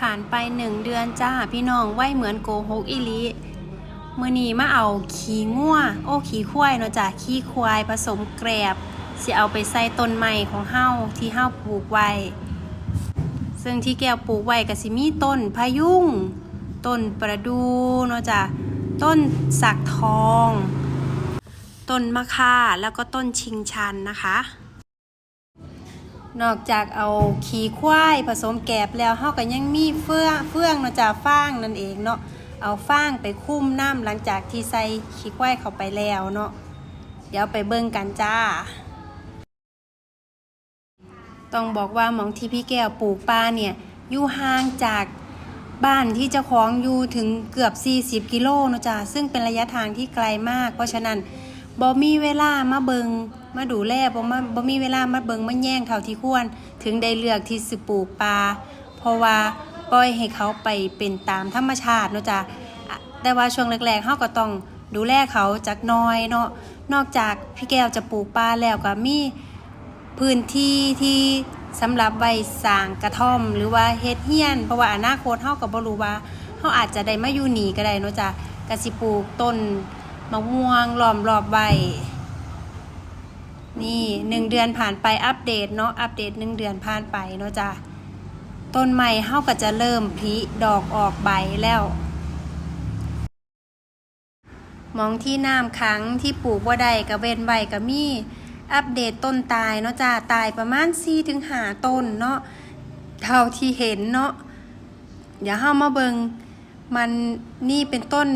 ผ่านไปหนึ่งเดือนจ้าพี่น้องไหวเหมือนโกหกอีหลีมื่อนี้มาเอาขี้งัวโอ้ขี้ควายเนาะจ้ะขี้ควายผสมแกรบสิเอาไปใส่ต้นไม้ของเฮาที่เฮาปลูกไว้ ซึ่งที่แก้วปลูกไว้ก็สิมีต้นพะยุงต้นประดูเนาะจ้ะต้นสักทอง ต้นมะค่าแล้วก็ต้นชิงชันนะคะ นอกจากเอาขี้ควายผสมแกบแล้วเฮาก็ยังมีเฟื่องเฟื่องเนาะจ้ะฟางนั่นเองเนาะเอาฟางไปคุ้มน้ำหลังจากที่ใส่ขี้ควายเข้าไปแล้วเนาะเดี๋ยวไปเบิ่งกันจ้า ต้องบอกว่าหมองที่พี่แก้วปลูกปลาเนี่ยอยู่ห่างจากบ้านที่เจ้าของอยู่ถึงเกือบ 40 กิโลเนาะจ้ะซึ่งเป็นระยะทางที่ไกลมาก เพราะฉะนั้น บ่มีเวลามาเบิงมาดูแลบ่มาบ่มีเวลามาเบิงมาแย่งเท่าที่ควร ถึงได้เลือกที่สิปลูกปลาเพราะว่าปล่อยให้เขาไปเป็นตามธรรมชาติเนาะจ้ะแต่ว่าช่วงแรกๆเฮาก็ต้องดูแลเขาจักน้อยเนาะนอกจากพี่แก้วจะปลูกปลาแล้วก็มีพื้นที่ที่สำหรับไว้สางกระท่อม หรือว่าเฮ็ดเฮียนเพราะว่าอนาคตเฮาก็บ่รู้ว่าเฮาอาจจะได้มาอยู่นี่ก็ได้เนาะจ้ะก็สิปลูกต้น มะม่วงล้อมรอบไว้นี่หนึ่งเดือนผ่านไปอัปเดตเนาะอัปเดตหนึ่งเดือนผ่านไปเนาะจ้ะต้นใหม่เฮาก็จะเริ่มผลิดอกออกใบแล้ว มองที่น้ำขังที่ปลูกบ่ได้ก็เว้นไว้ก็มีอัปเดตต้นตายเนาะจ้าตายประมาณ4ถึง5ต้นเนาะเท่าที่เห็นเนาะเดี๋ยวเฮามาเบิงมันนี่เป็นต้น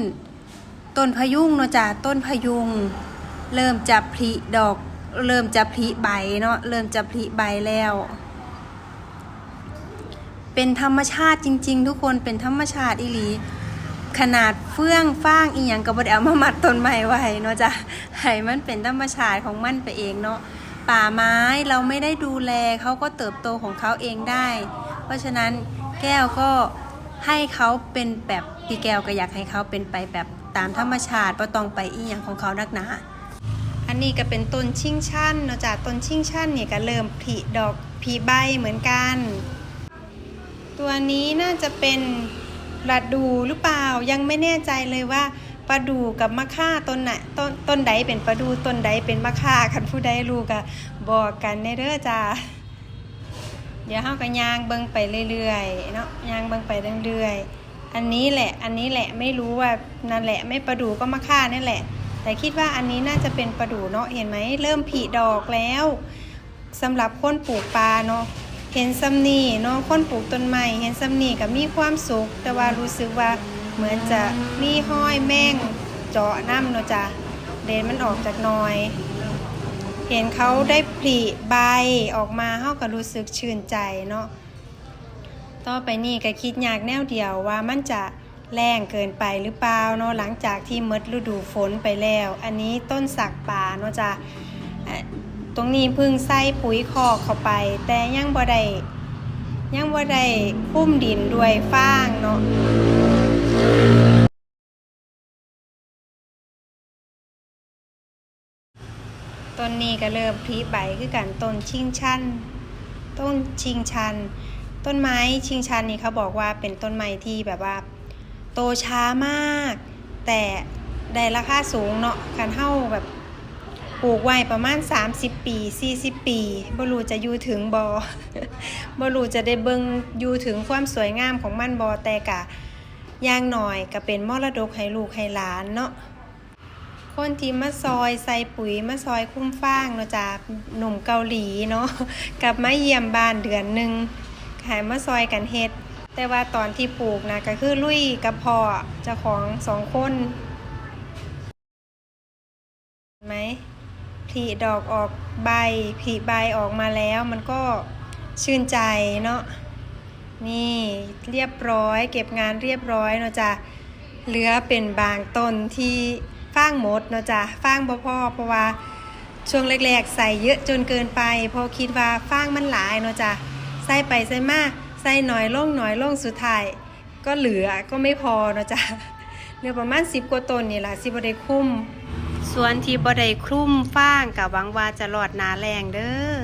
ต้นพยุงเนาะจ้าต้นพยุง เริ่มจะผลิดอก เริ่มจะผลิใบเนาะเริ่มจะผลิใบแล้ว เป็นธรรมชาติจริง ๆ ทุกคนเป็นธรรมชาติอีหลีขนาดเฟื่องฟ้างอีหยังก็บ่ได้เอามามัดต้นไม้ไว้เนาะจ้ะให้มันเป็นธรรมชาติของมันไปเองเนาะป่าไม้เราไม่ได้ดูแลเขาก็เติบโตของเขาเองได้ เพราะฉะนั้นแก้วก็ ให้เขาเป็นแบบพี่แก้วก็อยากให้เขาเป็นไปแบบตามธรรมชาติบ่ต้องไปอีหยังของเขานักหนาอันนี้ก็เป็นต้นชิงชันเนาะจ้ะต้นชิงชันเนี่ยก็เริ่มผลิดอกผลิใบเหมือนกัน ตัวนี้น่าจะเป็นปลาดูหรือเปล่ายังไม่แน่ใจเลยว่าปลาดูกับมะค่าต้นไหนต้นต้นใดเป็นปลาดูต้นใดเป็นมะค่าคันผู้ใดรู้ก็บอกกันในเด้อจ้า เดี๋ยวเฮาก็ย่างเบิ่งไปเรื่อยๆเนาะย่างเบิ่งไปเรื่อยๆ อันนี้แหละอันนี้แหละไม่รู้ว่านั่นแหละไม่ปลาดูก็มะค่านี่แหละ แต่คิดว่าอันนี้น่าจะเป็นปลาดูเนาะเห็นไหมเริ่มผลิดอกแล้วสำหรับคนปลูกปลาเนาะเห็นซัมนี่เนาะคนปลูกต้นไม้เห็นซัมนี่ก็มีความสุข แต่ว่ารู้สึกว่าเหมือนจะมีห้อยแม่งเจาะน้ำเนาะจ้ะเดนมันออกจากหนอย เห็นเขาได้ผลิใบออกมาเขาก็รู้สึกชื่นใจเนาะต่อไปนี่ก็คิดอยากแนวเดียวว่ามันจะแรงเกินไปหรือเปล่าเนาะหลังจากที่มดฤดูฝนไปแล้ว อันนี้ต้นสักป่าเนาะจะตรงนี้พึ่งใส่ปุ๋ยคอกเข้าไป แต่ยังบ่ได้ยังบ่ได้คุ้มดินด้วยฟางเนาะ ต้นนี้ก็เริ่มพลิใบคือกันต้นชิงชัน ต้นชิงชัน ต้นไม้ชิงชันนี่เขาบอกว่าเป็นต้นไม้ที่แบบว่า โตช้ามาก แต่ได้ราคาสูงเนาะคันเท่าแบบปลูกไว้ประมาณ 30 ปี 40 ปีบ่รู้จะอยู่ถึงบอบ่รู้จะได้เบิงอยู่ถึงความสวยงามของมันบอแต่กะย่างหน่อยก็เป็นมรดกให้ลูกให้หลานเนาะ คนที่มาซอยใส่ปุ๋ยมาซอยคุ้มฟางเนาะจ้าหนุ่มเกาหลีเนาะกลับมาเยี่ยมบ้านเดือนหนึ่งขายมาซอยกันเฮ็ด แต่ว่าตอนที่ปลูกนะก็คือลุยกับพ่อเจ้าของสองคนเห็นไหมผลิดอกออกใบผลิใบออกมาแล้วมันก็ชื่นใจเนาะนี่เรียบร้อย เก็บงานเรียบร้อยเนาะจ้ะเหลือเป็นบางต้นที่ ฟางหมดเนาะจ้ะฟางบ่พอเพราะว่าช่วงแรกๆ ใส่เยอะจนเกินไปพราะคิดว่าฟางมันหลายเนาะจ้ะใส่ไปใส่มาใส่หน่อยลงหน่อยลงสุดท้าย ก็เหลือก็ไม่พอเนาะจ้ะเหลือประมาณ10กว่าต้นนี่แหละสิบได้คุ้มส่วนที่บ่ได้คลุ้มฟางกับหวังว่าจะรอดนาแรงเด้อ